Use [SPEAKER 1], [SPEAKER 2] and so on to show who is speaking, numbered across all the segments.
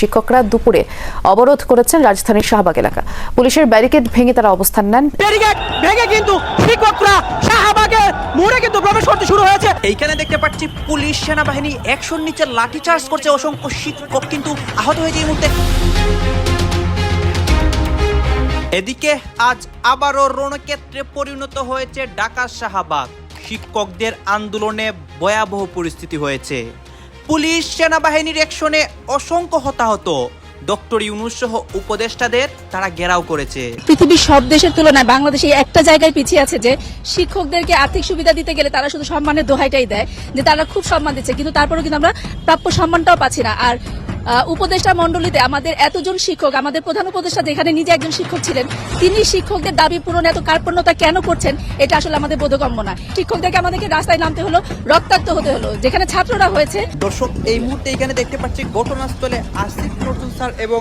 [SPEAKER 1] শিক্ষকরা দুপুরে অবরোধ করেছেন রাজধানীর শাহবাগ এলাকা। পুলিশের ব্যারিকেড ভেঙে তারা অবস্থান নেন।
[SPEAKER 2] ব্যারিকেড ভেঙে কিন্তু শিক্ষকরা শাহবাগের মোড়ে কিন্তু প্রবেশ করতে শুরু হয়েছে।
[SPEAKER 3] এইখানে দেখতে পাচ্ছি পুলিশ সেনাবাহিনী একশোর নিচে লাঠি চার্জ করছে অসংখ্য শিক্ষক কিন্তু আহত হয়েছে এই মুহূর্তে। এদিকে আজ আবারও রণক্ষেত্রে পরিণত হয়েছে ঢাকা শাহবাগ শিক্ষকদের আন্দোলনে ভয়াবহ পরিস্থিতি হয়েছে। পুলিশ সেনাবাহিনীর একশনে অসংখ্য হতাহত। ডক্টর ইউনুস সহ উপদেষ্টাদের তারা ঘেরাও করেছে।
[SPEAKER 4] পৃথিবীর সব দেশের তুলনায় বাংলাদেশে একটা জায়গায় পিছিয়ে আছে যে শিক্ষকদেরকে আর্থিক সুবিধা দিতে গেলে তারা শুধু সম্মানের দোহাইটাই দেয়, যে তারা খুব সম্মান দিচ্ছে। কিন্তু তারপরেও কিন্তু আমরা প্রাপ্য সম্মানটাও পাচ্ছি না। আর উপদেষ্টা মন্ডলীতে আমাদের এতজন শিক্ষক আমাদের প্রধান উপদেষ্টা যেখানে নিজে একজন শিক্ষক ছিলেন তিনি শিক্ষকদের দাবি পূরণে এত কার্পণ্যতা কেন করছেন এটা আসলে আমাদের বোধগম্য না। শিক্ষকদেরকে আমাদেরকে রাস্তায় নামতে হলো রক্তাক্ত হতে হলো যেখানে ছাত্ররা হয়েছে।
[SPEAKER 3] দর্শক এই মুহূর্তে এখানে দেখতে পাচ্ছি ঘটনাস্থলে আসিফ নজরুল স্যার এবং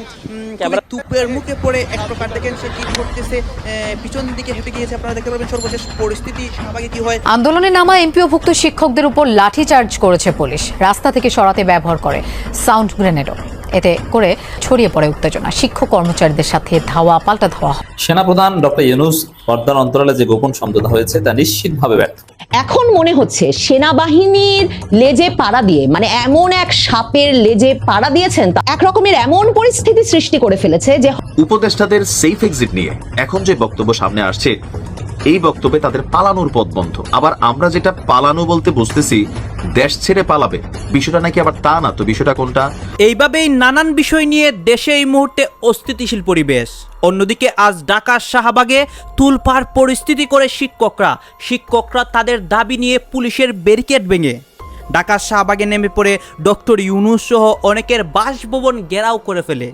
[SPEAKER 3] তুপের মুখে পড়ে এক প্রকার দেখেন সে কি করতেছে আহ, পিছন দিকে হেঁটে গিয়েছে আপনারা দেখতে পারবেন সর্বশেষ পরিস্থিতি শাহবাগে কি হয়।
[SPEAKER 1] আন্দোলনে নামা এমপিওভুক্ত শিক্ষকদের উপর লাঠিচার্জ করেছে পুলিশ রাস্তা থেকে সরাতে ব্যবহার করে সাউন্ড গ্রেনেডও এতে করে ছড়িয়ে পড়ে উত্তেজনা। শিক্ষক কর্মচারীদের সাথে ধাওয়া পাল্টা ধাওয়া। হয়।
[SPEAKER 5] সেনাপ্রধান ডক্টর ইউনুস পর্দার অন্তরালে যে গোপন সমঝোতা হয়েছে তা নিশ্চিতভাবে ব্যর্থ।
[SPEAKER 6] এখন মনে হচ্ছে সেনাবাহিনীর লেজে পাড়া দিয়ে মানে এমন এক সাপের লেজে পাড়া দিয়েছেন তা এক রকমের এমন পরিস্থিতি সৃষ্টি করে ফেলেছে যে
[SPEAKER 7] উপদেষ্টাদের সেফ এক্সিট নিয়ে এখন যে বক্তব্য সামনে আসছে এই বক্তব্যে তাদের পালানোর পথ বন্ধ। আবার আমরা যেটা পালানো বলতে বুঝতেছি, দেশ ছেড়ে পালাবে। বিষয়টা নাকি আবার তা না, তো বিষয়টা কোনটা?
[SPEAKER 3] এইভাবেই নানান বিষয় নিয়ে দেশে এই মুহূর্তে অস্থিতিশীল পরিবেশ। অন্যদিকে আজ ঢাকার শাহবাগে তুলপার পরিস্থিতি করে শিক্ষকরা শিক্ষকরা তাদের দাবি নিয়ে পুলিশের ব্যারিকেড ভেঙে। ঢাকার শাহবাগে নেমে পড়ে ডক্টর ইউনুস সহ অনেকের বাসভবন ঘেরাও করে ফেলে।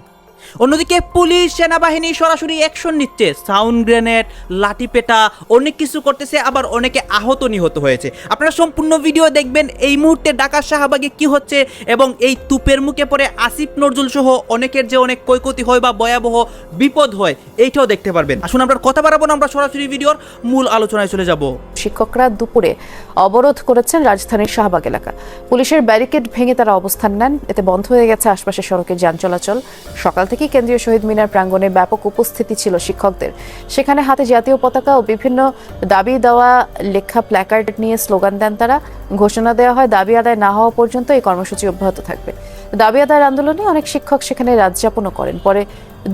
[SPEAKER 3] অন্যদিকে পুলিশ, সেনাবাহিনী সরাসরি অ্যাকশন নিচ্ছে। সাউন্ড গ্রেনেড লাঠিপেটা, অনেক কিছু করতেছে, আবার অনেকে আহত নিহত হয়েছে। আপনারা সম্পূর্ণ ভিডিও দেখবেন, এই মুহূর্তে ঢাকার শাহবাগে কি হচ্ছে এবং এই তুপের মুখে পড়ে আসিফ নজরুল সহ অনেকের যে অনেক ক্ষয়ক্ষতি হয় বা ভয়াবহ বিপদ হয়, এইটাও দেখতে পারবেন। আসুন আমরা কথা বাড়াবো না, আমরা সরাসরি ভিডিওর মূল আলোচনায় চলে যাব।
[SPEAKER 1] শিক্ষকরা দুপুরে অবরোধ করেছেন রাজধানীর শাহবাগ এলাকা। পুলিশের ব্যারিকেড ভেঙে তারা অবস্থান নেন। এতে বন্ধ হয়ে গেছে আশপাশের সড়কে যান চলাচল। সকাল থেকেই কেন্দ্রীয় শহীদ মিনার প্রাঙ্গণে ব্যাপক উপস্থিতি ছিল শিক্ষকদের। সেখানে হাতে জাতীয় পতাকা ও বিভিন্ন দাবি দেওয়া লেখা প্ল্যাকার্ড নিয়ে স্লোগান দেন তারা। ঘোষণা দেওয়া হয়, দাবি আদায় না হওয়া পর্যন্ত এই কর্মসূচি অব্যাহত থাকবে। দাবি আদায়ের আন্দোলনে অনেক শিক্ষক সেখানে রাত যাপনও করেন। পরে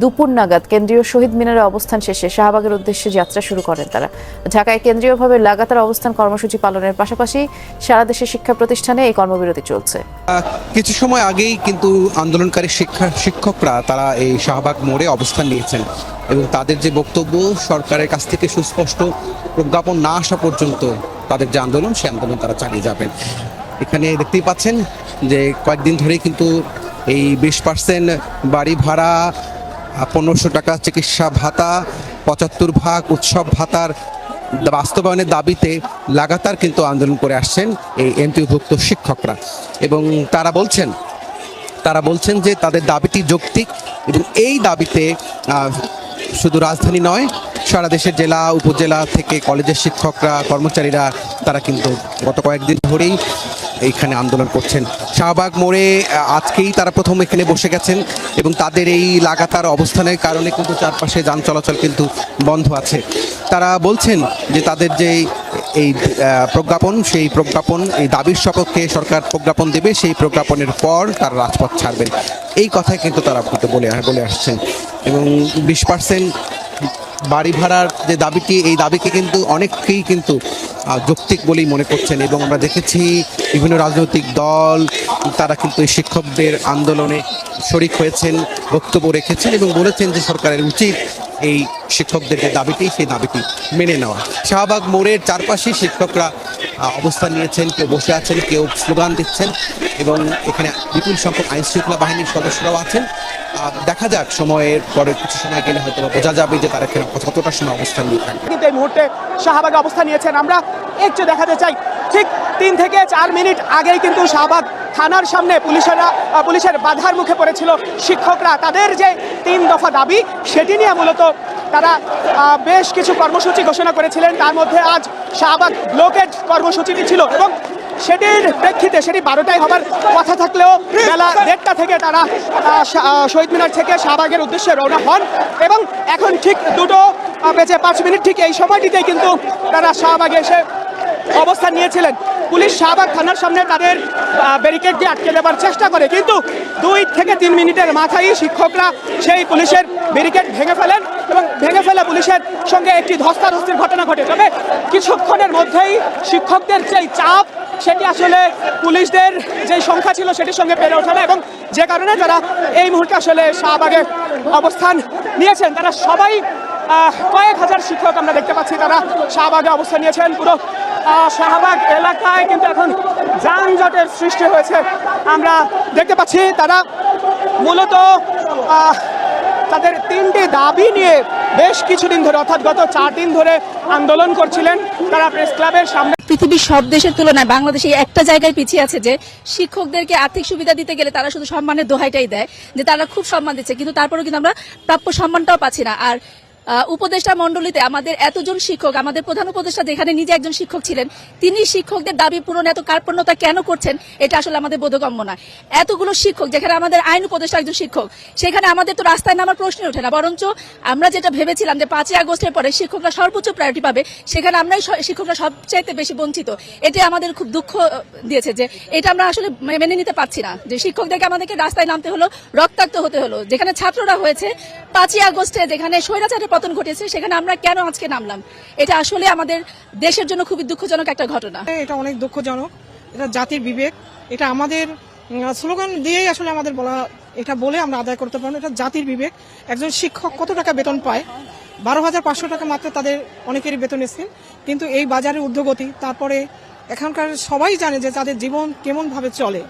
[SPEAKER 1] দুপুর নাগাদ কেন্দ্রীয় শহীদ মিনারে অবস্থান শেষে শাহবাগের উদ্দেশ্যে যাত্রা শুরু করেন তারা। ঢাকায় কেন্দ্রীয়ভাবে লাগাতার অবস্থান কর্মসূচি পালনের পাশাপাশি সারা দেশের শিক্ষা প্রতিষ্ঠানে এই কর্মবিরতি চলছে।
[SPEAKER 8] কিছু সময় আগেই কিন্তু আন্দোলনকারী শিক্ষা শিক্ষকরা তারা এই শাহবাগ মোড়ে অবস্থান নিয়েছেন এবং তাদের যে বক্তব্য সরকারের কাছ থেকে সুস্পষ্ট প্রজ্ঞাপন না আসা পর্যন্ত তাদের যে আন্দোলন, সেই আন্দোলন তারা চালিয়ে যাবেন। এখানে দেখতেই পাচ্ছেন যে কয়েকদিন ধরেই কিন্তু এই বিশ পার্সেন্ট বাড়ি ভাড়া পনেরোশো টাকা চিকিৎসা ভাতা, পঁচাত্তর ভাগ উৎসব ভাতার বাস্তবায়নের দাবিতে লাগাতার কিন্তু আন্দোলন করে আসছেন এই এমপিভুক্ত শিক্ষকরা। এবং তারা বলছেন তারা বলছেন যে তাদের দাবিটি যৌক্তিক এবং এই দাবিতে শুধু রাজধানী নয়, সারা দেশের জেলা, উপজেলা থেকে কলেজের শিক্ষকরা, কর্মচারীরা তারা কিন্তু গত কয়েকদিন ধরেই এইখানে আন্দোলন করছেন। শাহবাগ মোড়ে আজকেই তারা প্রথম এখানে বসে গেছেন এবং তাদের এই লাগাতার অবস্থানের কারণে কিন্তু চারপাশে যান চলাচল কিন্তু বন্ধ আছে। তারা বলছেন যে তাদের যে এই প্রজ্ঞাপন, সেই প্রজ্ঞাপন, এই দাবির সপক্ষে সরকার প্রজ্ঞাপন দেবে, সেই প্রজ্ঞাপনের পর তারা রাজপথ ছাড়বেন। এই কথাই কিন্তু তারা বলে বলে আসছেন। এবং বিশ পার্সেন্ট বাড়ি ভাড়ার যে দাবিটি, এই দাবিকে কিন্তু অনেককেই কিন্তু যৌক্তিক বলেই মনে করছেন এবং আমরা দেখেছি বিভিন্ন রাজনৈতিক দল, তারা কিন্তু এই শিক্ষকদের আন্দোলনে শরিক হয়েছেন, বক্তব্য রেখেছেন এবং বলেছেন যে সরকারের উচিত এই শিক্ষকদের যে দাবিটি, সেই দাবিটি মেনে নেওয়া। শাহবাগ মোড়ের চারপাশে শিক্ষকরা অবস্থান নিয়েছেন, কেউ বসে আছেন, কেউ স্লোগান দিচ্ছেন এবং এখানে বিপুল সংখ্যক আইন শৃঙ্খলা বাহিনীর সদস্যরাও আছেন। দেখা যাক সময়ের পরে কিছু সময় গেলে হয়তো বোঝা যাবে যে তারা এখানে কতটা সময় অবস্থান নিয়ে থাকবে
[SPEAKER 2] কিন্তু এই মুহূর্তে শাহবাগে অবস্থান নিয়েছেন। আমরা একটু দেখাতে চাই, ঠিক তিন থেকে চার মিনিট আগেই কিন্তু শাহবাগ থানার সামনে পুলিশেরা পুলিশের বাধার মুখে পড়েছিল শিক্ষকরা। তাদের যে তিন দফা দাবি, সেটি নিয়ে মূলত তারা বেশ কিছু কর্মসূচি ঘোষণা করেছিলেন। তার মধ্যে আজ শাহবাগ ব্লকেড কর্মসূচিটি ছিল এবং সেটির প্রেক্ষিতে সেটি বারোটায় হবার কথা থাকলেও বেলা দেড়টা থেকে তারা শহীদ মিনার থেকে শাহবাগের উদ্দেশ্যে রওনা হন এবং এখন ঠিক দুটো বেজে পাঁচ মিনিট ঠিক এই সময়টিতে কিন্তু তারা শাহবাগে এসে অবস্থান নিয়েছিলেন। পুলিশ শাহবাগ থানার সামনে তাদের ব্যারিকেড দিয়ে আটকে দেওয়ার চেষ্টা করে। কিন্তু দুই থেকে তিন মিনিটের মাথায় শিক্ষকরা সেই পুলিশের ব্যারিকেড ভেঙে ফেলেন এবং ভেঙে ফেলে পুলিশের সঙ্গে একটি ধস্তাধস্তির ঘটনা ঘটে। তবে কিছুক্ষণের মধ্যেই শিক্ষকদের যেই চাপ, সেটি আসলে পুলিশদের যে সংখ্যা ছিল, সেটির সঙ্গে পেরে ওঠে না এবং যে কারণে তারা এই মুহূর্তে আসলে শাহবাগে অবস্থান নিয়েছেন। তারা সবাই কয়েক হাজার শিক্ষক আমরা দেখতে পাচ্ছি, তারা শাহবাগে অবস্থান নিয়েছেন। পুরো শাহবাগ এলাকায় কিন্তু এখন যানজটের সৃষ্টি হয়েছে। আমরা দেখতে পাচ্ছি, তারা মূলত তাদের তিনটি দাবি নিয়ে বেশ কিছুদিন ধরে, অর্থাৎ গত চার দিন ধরে আন্দোলন করছিলেন। তারা প্রেস ক্লাবের সামনে
[SPEAKER 4] পৃথিবীর সব দেশের তুলনায় বাংলাদেশে একটা জায়গায় পিছিয়ে আছে যে, শিক্ষকদেরকে আর্থিক সুবিধা দিতে গেলে তারা শুধু সম্মানের দোহাইটাই দেয়, যে তারা খুব সম্মান দিচ্ছে। কিন্তু তারপরেও কিন্তু আমরা প্রাপ্য সম্মানটাও পাচ্ছি না। আর উপদেষ্টা মণ্ডলীতে আমাদের এতজন শিক্ষক, আমাদের প্রধান উপদেষ্টা যেখানে নিজে একজন শিক্ষক ছিলেন, তিনি শিক্ষকদের দাবি পূরণ এত কার্পণ্যতা কেন করছেন, এটা আসলে আমাদের বোধগম্য না এতগুলো শিক্ষক, যেখানে আমাদের আইন উপদেষ্টা একজন শিক্ষক, সেখানে আমাদের তো রাস্তায় নামার প্রশ্নই ওঠে না, বরঞ্চ আমরা যেটা ভেবেছিলাম যে পাঁচই আগস্টের পরে শিক্ষকরা সর্বোচ্চ প্রায়োরিটি পাবে, সেখানে আমরাই শিক্ষকরা সবচাইতে বেশি বঞ্চিত। এটা আমাদের খুব দুঃখ দিয়েছে যে এটা আমরা আসলে মেনে নিতে পারছি না, যে শিক্ষকদেরকে আমাদেরকে রাস্তায় নামতে হলো, রক্তাক্ত হতে হলো। যেখানে ছাত্ররা হয়েছে, পাঁচই আগস্টে যেখানে স্বৈরাচারের পতন ঘটেছে, সেখানে আমরা কেন আজকে নামলাম? এটা আসলে আমাদের দেশের জন্য খুবই দুঃখজনক একটা ঘটনা।
[SPEAKER 9] এটা অনেক দুঃখজনক, এটা জাতির বিবেক, এটা আমাদের স্লোগান দিয়েই আসলে আমাদের বলা, এটা বলে আমরা আদায় করতে পারব এটা জাতির বিবেক। একজন শিক্ষক কত টাকা বেতন পায়? বারো হাজার পাঁচশো টাকা মাত্র তাদের অনেকেরই বেতন স্কিম, কিন্তু এই বাজারের ঊর্ধ্বগতি তারপরে এখানকার সবাই জানে যে তাদের জীবন কেমন ভাবে চলে।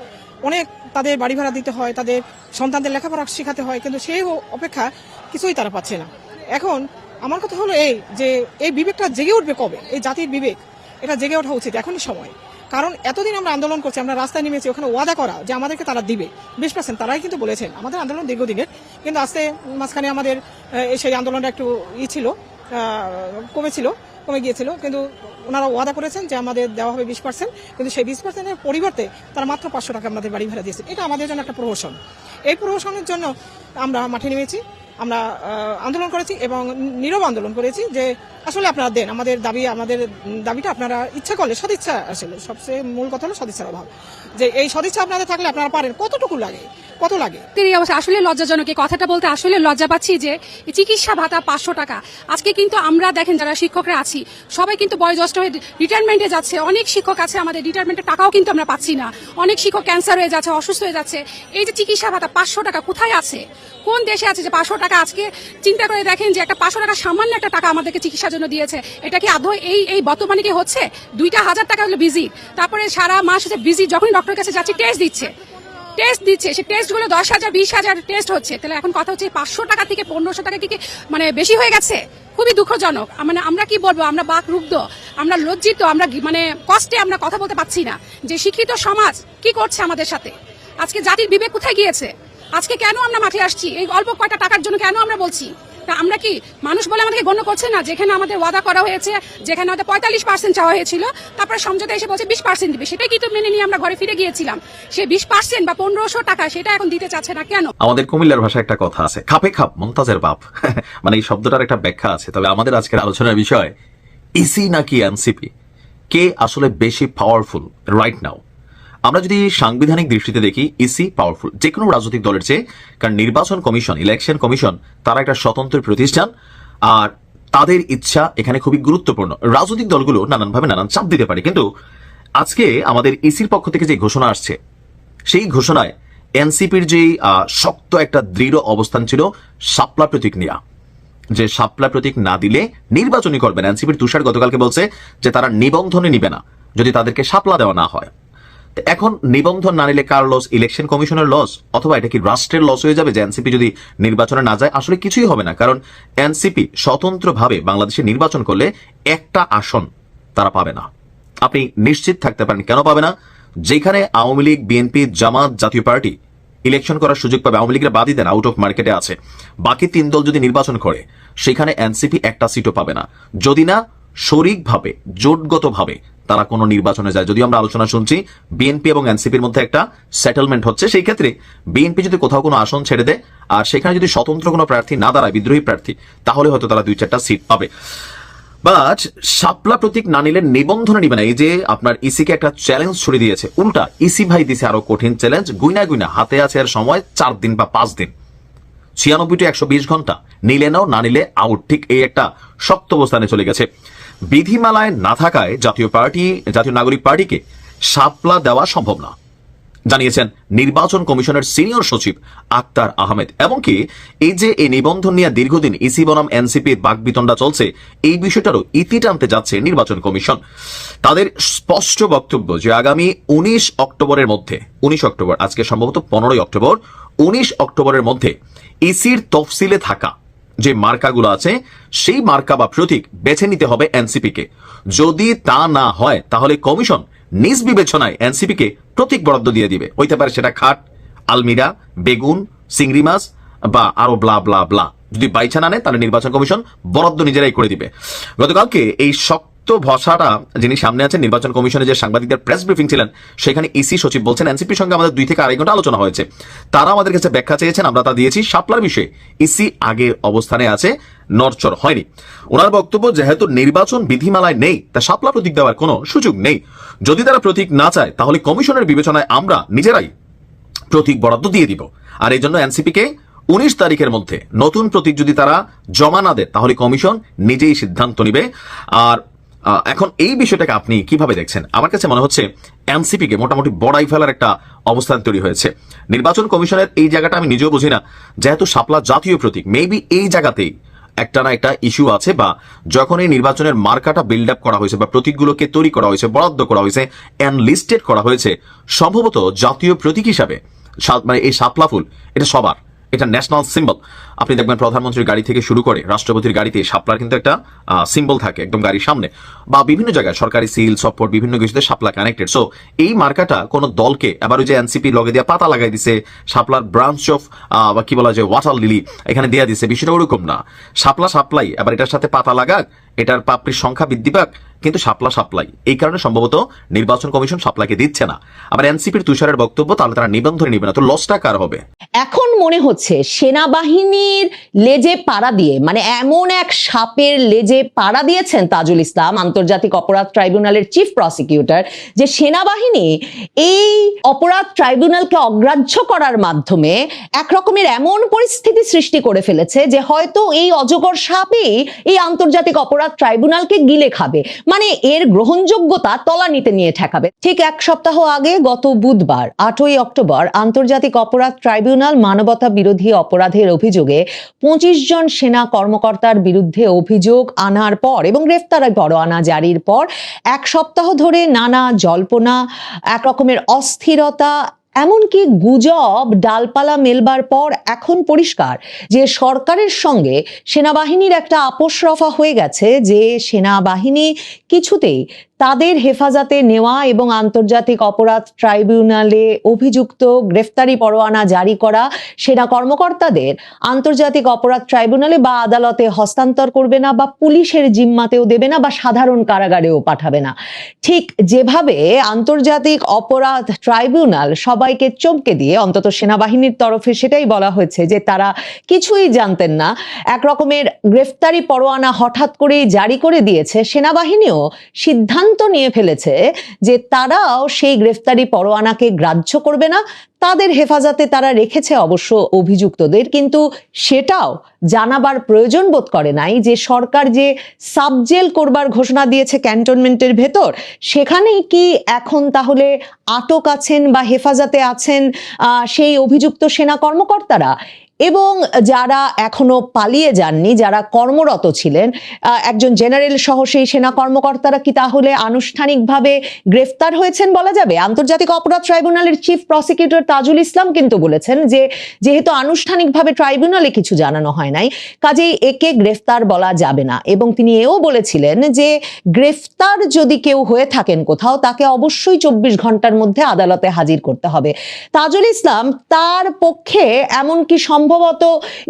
[SPEAKER 9] অনেক তাদের বাড়ি ভাড়া দিতে হয়, তাদের সন্তানদের লেখাপড়া শেখাতে হয়, কিন্তু সেই অপেক্ষা কিছুই তারা পাচ্ছে না। এখন আমার কথা হলো এই যে এই বিবেকটা জেগে উঠবে কবে? এই জাতির বিবেক, এটা জেগে ওঠা উচিত এখনই সময়। কারণ এতদিন আমরা আন্দোলন করছি, আমরা রাস্তায় নেমেছি, ওখানে ওয়াদা করা, যে আমাদেরকে তারা দিবে। বিশ পার্সেন্ট তারাই কিন্তু বলেছেন। আমাদের আন্দোলন দীর্ঘদিনের, কিন্তু আস্তে মাঝখানে আমাদের সেই আন্দোলনটা একটু ই ছিল কমেছিল কমে গিয়েছিল, কিন্তু ওনারা ওয়াদা করেছেন যে আমাদের দেওয়া হবে বিশ পার্সেন্ট কিন্তু সেই বিশ পার্সেন্টের পরিবর্তে তারা মাত্র পাঁচশো টাকা আমাদের বাড়ি ভাড়া দিয়েছে। এটা আমাদের জন্য একটা প্রহসন। এই প্রহসনের জন্য আমরা মাঠে নেমেছি। আমরা আন্দোলন করেছি এবং নীরব আন্দোলন করেছি যে আসলে আপনারা দেন, আমাদের দাবি, আমাদের দাবিটা আপনারা ইচ্ছা করলে সদিচ্ছা আসলে। সবচেয়ে মূল কথা হলো সদিচ্ছার অভাব। যে এই সদিচ্ছা আপনাদের থাকলে আপনারা পারেন। কতটুকু লাগে? কত লাগে?
[SPEAKER 10] তিনি অবশ্য আসলে লজ্জাজনক। এই কথাটা বলতে আসলে লজ্জা পাচ্ছি যে চিকিৎসা ভাতা পাঁচশো টাকা। আজকে কিন্তু আমরা দেখেন যারা শিক্ষকরা আছি, সবাই কিন্তু বয়োজ্যেষ্ঠ হয়ে রিটায়ারমেন্টে যাচ্ছে। অনেক শিক্ষক আছে আমাদের রিটায়ারমেন্টের টাকাও কিন্তু আমরা পাচ্ছি না। অনেক শিক্ষক ক্যান্সার হয়ে যাচ্ছে, অসুস্থ হয়ে যাচ্ছে। এই যে চিকিৎসা ভাতা পাঁচশো টাকা কোথায় আছে? কোন দেশে আছে যে পাঁচশো টাকা? আজকে চিন্তা করে দেখেন যে একটা পাঁচশো টাকা সামান্য একটা টাকা আমাদেরকে চিকিৎসার জন্য দিয়েছে। এটা কি আদৌ এই এই বর্তমানে কি হচ্ছে? দুইটা হাজার টাকা হলো বিজি তারপরে সারা মাস হচ্ছে বিজি যখনই ডক্টরের কাছে যাচ্ছি টেস্ট দিচ্ছে। টেস্ট দিচ্ছে। সেই টেস্টগুলো দশ হাজার, বিশ হাজার টেস্ট হচ্ছে। তাহলে এখন কথা হচ্ছে পাঁচশো টাকা থেকে পনেরোশো টাকা কি কি মানে বেশি হয়ে গেছে? খুবই দুঃখজনক। মানে আমরা কি বলব? আমরা বাক রুগ্ধ আমরা লজ্জিত, আমরা মানে কষ্টে আমরা কথা বলতে পারছি না। যে শিক্ষিত সমাজ কি করছে আমাদের সাথে? আজকে জাতির বিবেক কোথায় গিয়েছে? আজকে কেন আমরা মাঠে আসছি? এই অল্প কয়টা টাকার জন্য কেন আমরা বলছি? তা আমরা কি মানুষ বলে আমাদেরকে গণ্য করছে না? যেখানে আমাদের ওয়াদা করা হয়েছে, যেখানে আমাদের পঁয়তাল্লিশ পার্সেন্ট চাওয়া হয়েছিল, তারপরে সমঝোতা এসে বলছে বিশ পার্সেন্ট দিবে। সেটাই কিন্তু মেনে নিয়ে আমরা ঘরে ফিরে গিয়েছিলাম। সে বিশ পার্সেন্ট বা পনেরোশো টাকা সেটা এখন দিতে চাচ্ছে না কেন?
[SPEAKER 7] আমাদের কুমিল্লার ভাষায় একটা কথা আছে, খাপে খাপ, মমতাজের বাপ। মানে এই শব্দটার একটা ব্যাখ্যা আছে। তবে আমাদের আজকের আলোচনার বিষয় ইসি নাকি এনসিপি? কে আসলে বেশি পাওয়ারফুল রাইট নাও আমরা যদি সাংবিধানিক দৃষ্টিতে দেখি ইসি পাওয়ারফুল যে কোনো রাজনৈতিক দলের চেয়ে কারণ নির্বাচন কমিশন ইলেকশন কমিশন তারা একটা স্বতন্ত্র প্রতিষ্ঠান আর তাদের ইচ্ছা এখানে খুবই গুরুত্বপূর্ণ। রাজনৈতিক দলগুলো নানানভাবে নানান চাপ দিতে পারে কিন্তু আজকে আমাদের ইসির পক্ষ থেকে যে ঘোষণা আসছে সেই ঘোষণায় এনসিপির যে আহ, শক্ত একটা দৃঢ় অবস্থান ছিল সাপলা প্রতীক নেওয়া যে সাপলা প্রতীক না দিলে নির্বাচনই করবেন এনসিপির তুষার গতকালকে বলছে যে তারা নিবন্ধনে নিবে না যদি তাদেরকে সাপলা দেওয়া না হয়। এখন নিবন্ধন না নিলে কার লস ইলেকশন কমিশনের লস অথবা এটা কি রাষ্ট্রের লস হয়ে যাবে? যে এনসিপি যদি নির্বাচনে না যায়, আসলে কিছুই হবে না। কারণ এনসিপি স্বতন্ত্রভাবে বাংলাদেশে নির্বাচন করলে একটা আসন তারা পাবে না। আপনি নিশ্চিত থাকতে পারেন, কেন পাবে না? যেখানে আওয়ামী লীগ বিএনপি জামাত জাতীয় পার্টি ইলেকশন করার সুযোগ পাবে, আওয়ামী লীগের বাদই দেন আউট অফ মার্কেটে আছে। বাকি তিন দল যদি নির্বাচন করে, সেখানে এনসিপি একটা সিটও পাবে না। যদি না, শরিকভাবে, জোটগতভাবে তারা কোনো নির্বাচনে যায়। যদিও আমরা আলোচনা শুনছি, বিএনপি এবং এনসিপির মধ্যে একটা সেটেলমেন্ট হচ্ছে। সেই ক্ষেত্রে বিএনপি যদি কোথাও কোনো আসন ছেড়ে দেয় আর সেখানে যদি স্বতন্ত্র কোনো প্রার্থী না দাঁড়ায়, বিদ্রোহী প্রার্থী, তাহলে হয়তো তারা দুই চারটা সিট পাবে। বাট শাপলা প্রতীক না নিলে নিবন্ধনে নিবে না। এই যে আপনার ইসিকে একটা চ্যালেঞ্জ ছুড়ে দিয়েছে। উল্টা ইসি ভাই দিছে আরও কঠিন চ্যালেঞ্জ গুইনা গুইনা, হাতে আছে আর সময় চার দিন বা পাঁচ দিন। ছিয়ানব্বই টু একশো বিশ ঘণ্টা। নিলে নাও, না নিলে আউট ঠিক এই একটা শক্ত অবস্থানে চলে গেছে। বিধিমালায় না থাকায় জাতীয় পার্টি, জাতীয় নাগরিক পার্টিকে শাপলা দেওয়া সম্ভব না। জানিয়েছেন নির্বাচন কমিশনের সিনিয়র সচিব আক্তার আহমেদ। এমনকি এই যে এই নিবন্ধন নিয়ে দীর্ঘদিন ইসি বনাম এনসিপির বাকবিতণ্ডা চলছে, এই বিষয়টারও ইতি টানতে যাচ্ছে নির্বাচন কমিশন। তাদের স্পষ্ট বক্তব্য যে আগামী উনিশ অক্টোবরের মধ্যে, উনিশ অক্টোবর, আজকে সম্ভবত পনেরোই অক্টোবর, উনিশ অক্টোবরের মধ্যে ইসির তফসিলে থাকা যে মার্কাগুলো আছে, সেই মার্কা বা প্রতীক বেছে নিতে হবে এনসিপিকে। যদি তা না হয়, তাহলে কমিশন নিজ বিবেচনায় এনসিপিকে প্রতীক বরাদ্দ দিয়ে দিবে। হইতে পারে সেটা খাট, আলমিরা, বেগুন, চিংড়ি মাছ বা আরও ব্লা ব্লা ব্লা যদি বাইছান আনে, তাহলে নির্বাচন কমিশন বরাদ্দ নিজেরাই করে দিবে। গতকালকে এই শক্ত ভসাটা যিনি সামনে আছেন, নির্বাচন কমিশনে যে সাংবাদিকদের প্রেস ব্রিফিং ছিলেন, সেখানে ইসি সচিব বলছেন এনসিপির সঙ্গে আমাদের দুই থেকে আড়াই ঘণ্টা আলোচনা হয়েছে। তারা আমাদের কাছে ব্যাখ্যা চেয়েছেন, আমরা তা দিয়েছি। শাপলার বিষয়ে ইসি আগের অবস্থানে আছে নরচর হয়নি। ওনার বক্তব্য, যেহেতু নির্বাচন বিধিমালায় নেই, তা সাপলা প্রতীক দেওয়ার কোনো সুযোগ নেই। যদি তারা প্রতীক না চায়, তাহলে কমিশনের বিবেচনায় আমরা নিজেরাই প্রতীক বরাদ্দ দিয়ে দিব। আর এই জন্য এনসিপিকে উনিশ তারিখের মধ্যে নতুন প্রতীক যদি তারা জমা না দেয়, তাহলে কমিশন নিজেই সিদ্ধান্ত নিবে। আর এখন এই বিষয়টাকে আপনি কীভাবে দেখছেন? আমার কাছে মনে হচ্ছে এনসিপি কে মোটামুটি বড়াই ফেলার একটা অবস্থান তৈরি হয়েছে। নির্বাচন কমিশনের এই জায়গাটা আমি নিজেও বুঝি না। যেহেতু শাপলা জাতীয় প্রতীক মেবি এই জায়গাতেই একটা না একটা ইস্যু আছে বা যখন এই নির্বাচনের মার্কাটা বিল্ড আপ করা হয়েছে বা প্রতীকগুলোকে তৈরি করা হয়েছে, বরাদ্দ করা হয়েছে লিস্টেড করা হয়েছে, সম্ভবত জাতীয় প্রতীক হিসাবে মানে এই শাপলা ফুল, এটা সবার। এটা ন্যাশনাল সিম্বল আপনি দেখবেন প্রধানমন্ত্রীর গাড়ি থেকে শুরু করে রাষ্ট্রপতির গাড়িতে শাপলার কিন্তু একটা সিম্বল থাকে একদম গাড়ির সামনে বা বিভিন্ন জায়গায় সরকারি সিল সপোর্ট বিভিন্ন কিছুতে শাপলা কানেক্টেড সো এই মার্কাটা কোন দলকে আবার ওই যে এনসিপি লগে দিয়ে পাতা লাগাই দিছে, শাপলার ব্রাঞ্চ অফ বা কি বলা যায় ওয়াটার লিলি এখানে দেয়া দিছে, বিষয়টা ওরকম না। শাপলা সাপ্লাই আবার এটার সাথে পাতা লাগাক, এটার পাপড়ির সংখ্যা বৃদ্ধি পাক কিন্তু শাপলা সাপ্লাই। এই কারণে সম্ভবত নির্বাচন কমিশন সাপ্লাইকে দিচ্ছে না। আবার এনসিপির তুষারের বক্তব্য, তাহলে তারা নিবন্ধনে নিবে না। তো লসটা কার হবে?
[SPEAKER 6] এখন মনে হচ্ছে সেনাবাহিনীর লেজে পাড়া দিয়ে মানে এমন এক সাপের লেজে পাড়া দিয়েছেন তাজুল ইসলাম, আন্তর্জাতিক অপরাধ ট্রাইব্যুনালের চিফ প্রসিকিউটর, যে সেনাবাহিনী এই অপরাধ ট্রাইব্যুনালকে অগ্রাহ্য করার মাধ্যমে এক রকমের এমন পরিস্থিতি সৃষ্টি করে ফেলেছে যে হয়তো এই অজগর সাপই এই আন্তর্জাতিক অপরাধ ট্রাইব্যুনালকে গিলে খাবে। মানে এর গ্রহণযোগ্যতা তলানিতে নিয়ে ঠেকাবে। ঠিক এক সপ্তাহ আগে গত বুধবার, আটই অক্টোবর, আন্তর্জাতিক অপরাধ ট্রাইব্যুনাল মানবতা বিরোধী অপরাধের অভিযোগে পঁচিশ জন সেনা কর্মকর্তার বিরুদ্ধে অভিযোগ আনার পর এবং গ্রেফতার পরোয়ানা জারির পর এক সপ্তাহ ধরে নানা জল্পনা, এক রকমের অস্থিরতা এমনকি গুজব ডালপালা মেলবার পর এখন পরিষ্কার যে সরকারের সঙ্গে সেনাবাহিনীর একটা আপোষ রফা হয়ে গেছে যে সেনাবাহিনী কিছুতেই তাদের হেফাজতে নেওয়া এবং আন্তর্জাতিক অপরাধ ট্রাইব্যুনালে অভিযুক্ত গ্রেফতারি পরোয়ানা জারি করা সেনা কর্মকর্তাদের আন্তর্জাতিক অপরাধ ট্রাইব্যুনালে বা আদালতে হস্তান্তর করবে না বা পুলিশের জিম্মাতেও দেবে না বা সাধারণ কারাগারেও পাঠাবে না। ঠিক যেভাবে আন্তর্জাতিক অপরাধ ট্রাইব্যুনাল সবাইকে চমকে দিয়ে, অন্তত সেনাবাহিনীর তরফে সেটাই বলা হয়েছে যে তারা কিছুই জানতেন না। এক রকমের গ্রেফতারি পরোয়ানা হঠাৎ করেই জারি করে দিয়েছে। সেনাবাহিনীও সিদ্ধান্ত নিয়ে ফেলেছে যে তারাও সেই গ্রেফতারি পরোয়ানাকে গ্রাহ্য করবে না। তাদের হেফাজতে তারা রেখেছে অবশ্য অভিযুক্তদের, কিন্তু সেটাও জানাবার প্রয়োজন বোধ করে নাই যে সরকার যে সাবজেল করবার ঘোষণা দিয়েছে ক্যান্টনমেন্টের ভেতর, সেখানেই কি এখন তাহলে আটক আছেন বা হেফাজতে আছেন সেই অভিযুক্ত সেনা কর্মকর্তারা? এবং যারা এখনও পালিয়ে যাননি, যারা কর্মরত ছিলেন একজন জেনারেল সহ সেই সেনা কর্মকর্তারা কি তাহলে আনুষ্ঠানিকভাবে গ্রেফতার হয়েছেন বলা যাবে? আন্তর্জাতিক অপরাধ ট্রাইব্যুনালের চিফ প্রসিকিউটর তাজুল ইসলাম কিন্তু বলেছেন যে, যেহেতু আনুষ্ঠানিকভাবে ট্রাইব্যুনালে কিছু জানানো হয় নাই, কাজেই একে গ্রেফতার বলা যাবে না। এবং তিনি এও বলেছিলেন যে, গ্রেফতার যদি কেউ হয়ে থাকেন কোথাও, তাকে অবশ্যই চব্বিশ ঘণ্টার মধ্যে আদালতে হাজির করতে হবে। তাজুল ইসলাম, তার পক্ষে এমন কি সম্ভব সম্ভবত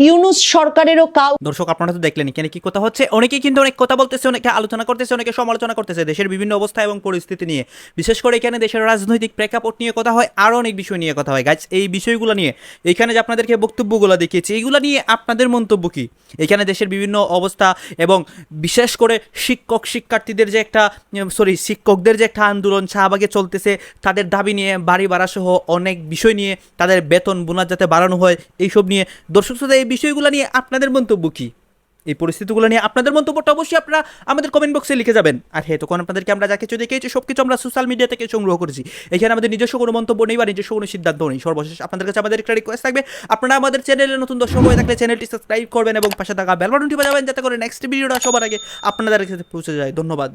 [SPEAKER 6] ইউনুস সরকারেরও কাউ
[SPEAKER 3] দর্শক, আপনারা তো দেখলেন এখানে কি কথা হচ্ছে। অনেকেই কিন্তু অনেক কথা বলতেছে, অনেকে আলোচনা করতেছে, অনেকে সমালোচনা করতেছে দেশের বিভিন্ন অবস্থা এবং পরিস্থিতি নিয়ে। বিশেষ করে এখানে দেশের রাজনৈতিক প্রেক্ষাপট নিয়ে কথা হয়, আরও অনেক বিষয় নিয়ে কথা হয়। গাছ এই বিষয়গুলো নিয়ে এখানে যে আপনাদেরকে বক্তব্যগুলো দেখিয়েছি এইগুলো নিয়ে আপনাদের মন্তব্য কি? এখানে দেশের বিভিন্ন অবস্থা এবং বিশেষ করে শিক্ষক, শিক্ষার্থীদের যে একটা সরি শিক্ষকদের যে একটা আন্দোলন, শাহবাগে চলতেছে, তাদের দাবি নিয়ে বাড়ি ভাড়া সহ অনেক বিষয় নিয়ে তাদের বেতন, বোনাস যাতে বাড়ানো হয়, এইসব নিয়ে দর্শক শ্রোতা, এই বিষয়গুলো নিয়ে আপনাদের মন্তব্য কী? এই পরিস্থিতিগুলো নিয়ে আপনাদের মন্তব্যটা অবশ্যই আপনারা আমাদের কমেন্ট বক্সে লিখে যাবেন। আর হ্যাঁ তখন আপনাদেরকে আমরা যা কিছু দেখেছি সব কিছু আমরা সোশ্যাল মিডিয়া থেকে সংগ্রহ করেছি। এখানে আমাদের নিজস্ব কোনো মন্তব্য নেই বা নিজস্ব কোনো সিদ্ধান্ত নেই। সর্বশেষ আপনাদের কাছে আমাদের একটা রিকোয়েস্ট থাকবে। আপনারা আমাদের চ্যানেলে নতুন দর্শক হয়ে থাকলে চ্যানেলটি সাবস্ক্রাইব করবেন এবং পাশে থাকা বেল বাটনটি বাজাবেন, যাতে করে নেক্সট ভিডিওটা সবার আগে আপনাদের কাছে পৌঁছে যায়। ধন্যবাদ।